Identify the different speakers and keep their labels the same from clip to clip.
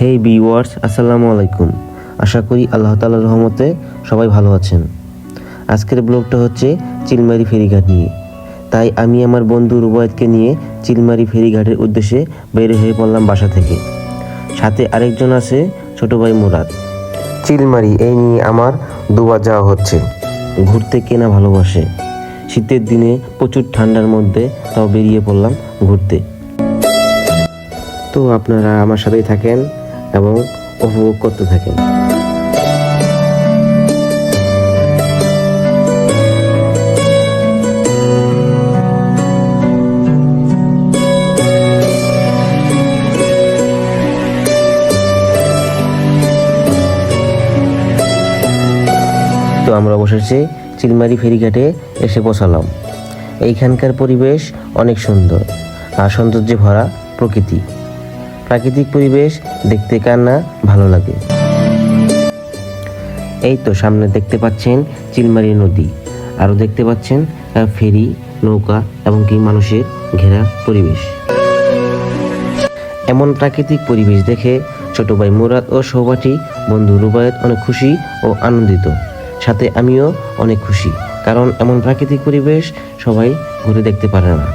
Speaker 1: হে বিওয়ার্স আসসালামু আলাইকুম। আশা করি আল্লাহ তালার রহমতে সবাই ভালো আছেন। আজকের ব্লগটা হচ্ছে চিলমারি ফেরিঘাট নিয়ে। তাই আমি আমার বন্ধু রুবায়তকে নিয়ে চিলমারি ফেরিঘাটের উদ্দেশ্যে বের হয়ে পড়লাম বাসা থেকে। সাথে আরেকজন আছে, ছোট ভাই মুরাদ। চিলমারি, এই নিয়ে আমার দুবার যাওয়া হচ্ছে। ঘুরতে কেনা ভালোবাসে। শীতের দিনে প্রচুর ঠান্ডার মধ্যে তাও বেরিয়ে পড়লাম ঘুরতে। তো আপনারা আমার সাথেই থাকেন। এবং উপভোগ করতে থাকেন। তো আমরা অবশেষে চিলমারি ফেরিঘাটে এসে পৌঁছালাম। এইখানকার পরিবেশ অনেক সুন্দর। আর সৌন্দর্যে ভরা প্রকৃতি। প্রাকৃতিক পরিবেশ দেখতে কার না ভালো লাগে। এই তো সামনে দেখতে পাচ্ছেন চিলমারি নদী। আরও দেখতে পাচ্ছেন ফেরি, নৌকা এবং কি মানুষের ঘেরা পরিবেশ। এমন প্রাকৃতিক পরিবেশ দেখে ছোট ভাই মুরাদ ও সৌবাটি বন্ধু রুবায়ত অনেক খুশি ও আনন্দিত। সাথে আমিও অনেক খুশি, কারণ এমন প্রাকৃতিক পরিবেশ সবাই ঘুরে দেখতে পারে না।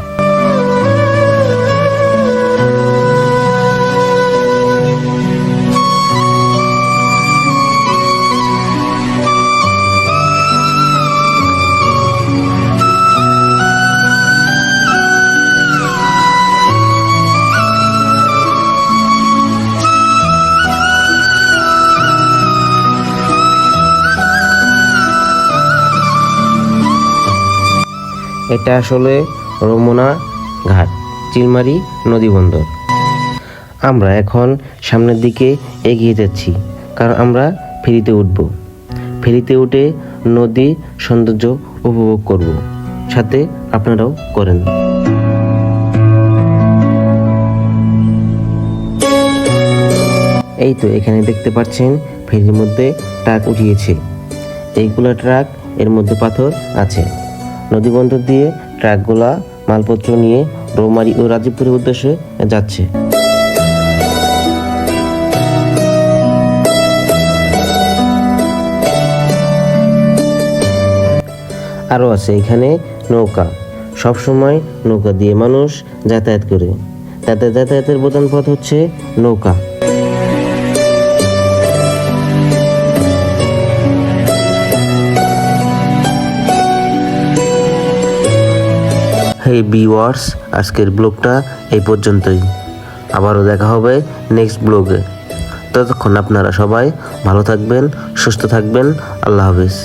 Speaker 1: এটা আসলে রমনা ঘাট, চিলমারি নদী বন্দর। আমরা এখন সামনের দিকে এগিয়ে যাচ্ছি, কারণ আমরা ফেরিতে উঠব। ফেরিতে উঠে নদী সৌন্দর্য উপভোগ করব। সাথে আপনারাও করেন। এই তো এখানে দেখতে পাচ্ছেন, ফেরির মধ্যে ট্রাক উঠিয়েছে। এইগুলা ট্রাক এর মধ্যে পাথর আছে। নদী বন্দর দিয়ে ট্রাকগুলা, মালপত্র নিয়ে রৌমারি ও রাজীবপুরের উদ্দেশ্যে যাচ্ছে। আরও আছে এখানে নৌকা। সবসময় নৌকা দিয়ে মানুষ যাতায়াত করে। তাদের যাতায়াতের প্রধান পথ হচ্ছে নৌকা। হে বিওয়ার্স আজকের ব্লগটা এই পর্যন্তই। আবারও দেখা হবে নেক্সট ব্লগে। ততক্ষণ আপনারা সবাই ভালো থাকবেন, সুস্থ থাকবেন। আল্লাহ হাফিজ।